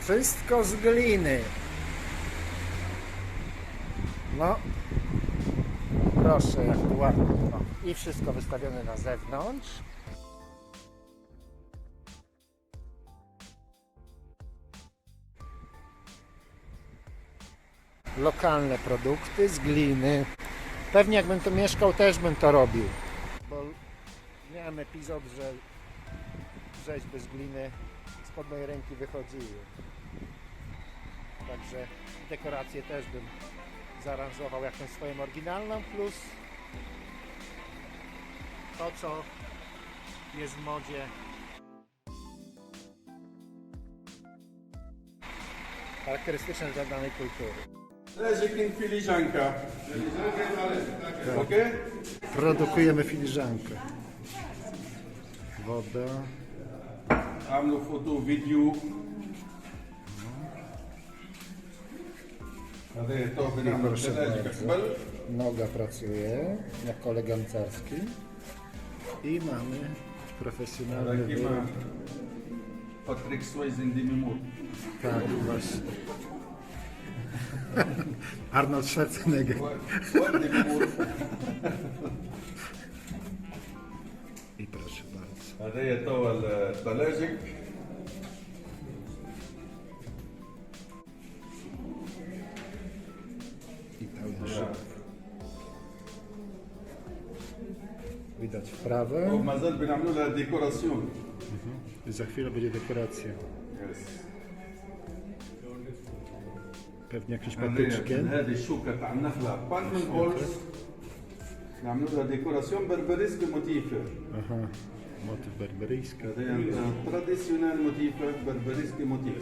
Wszystko z gliny. No. Proszę, jak ładnie. No. I wszystko wystawione na zewnątrz. Lokalne produkty z gliny. Pewnie jakbym tu mieszkał, też bym to robił. Bo miałem epizod, że rzeźby z gliny spod mojej ręki wychodziły. Także dekoracje też bym zaaranżował jakąś swoją oryginalną, plus to, co jest w modzie. Charakterystyczne dla danej kultury. Leżykin filiżanka. Okej? Produkujemy filiżankę. Woda. I'm no photo video. To wyrażenie Proszę bardzo. Noga pracuje jako eleganckarski. I mamy profesjonalny Taki ma. Patryk Swayze in Demi Tak, właśnie. Arnold Schwarzenegger. تو الثلاجة I pełny szyb. Widać wprawę. وما زال بنعملوا لها ديكوراسيون I za chwilę będzie dekoracja. Pewnie jakimś patyczkiem. هذه الشوكة تاع النخلة بان من بولز نعملوا لها ديكوراسيون بربريسك موتيفة Aha, motyw berberyjski. Tradycjonalny motyw, berberyjski motyw.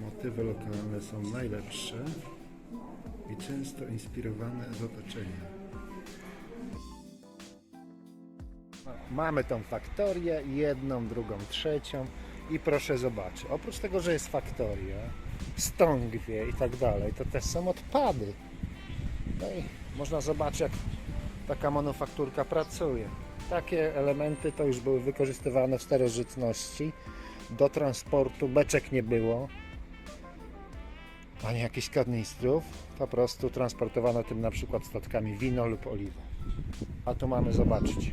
Motywy lokalne są najlepsze i często inspirowane z otoczenia. Mamy tą faktorię, jedną, drugą, trzecią i proszę zobaczyć, oprócz tego, że jest faktoria, stągwie i tak dalej, to też są odpady. No i można zobaczyć, jak taka manufakturka pracuje. Takie elementy to już były wykorzystywane w starożytności. Do transportu beczek nie było, ani jakichś kanistrów. Po prostu transportowano tym na przykład statkami wino lub oliwę. A tu mamy, zobaczcie,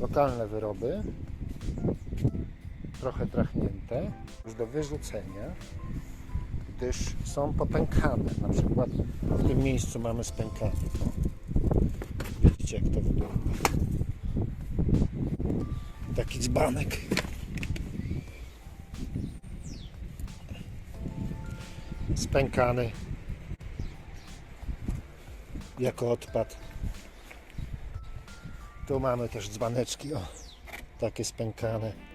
lokalne wyroby, trochę trachnięte, już do wyrzucenia, gdyż są popękane. Na przykład w tym miejscu mamy spękane. Widzicie jak to wygląda. Taki dzbanek. spękany jako odpad. Tu mamy też dzbaneczki, o, takie spękane.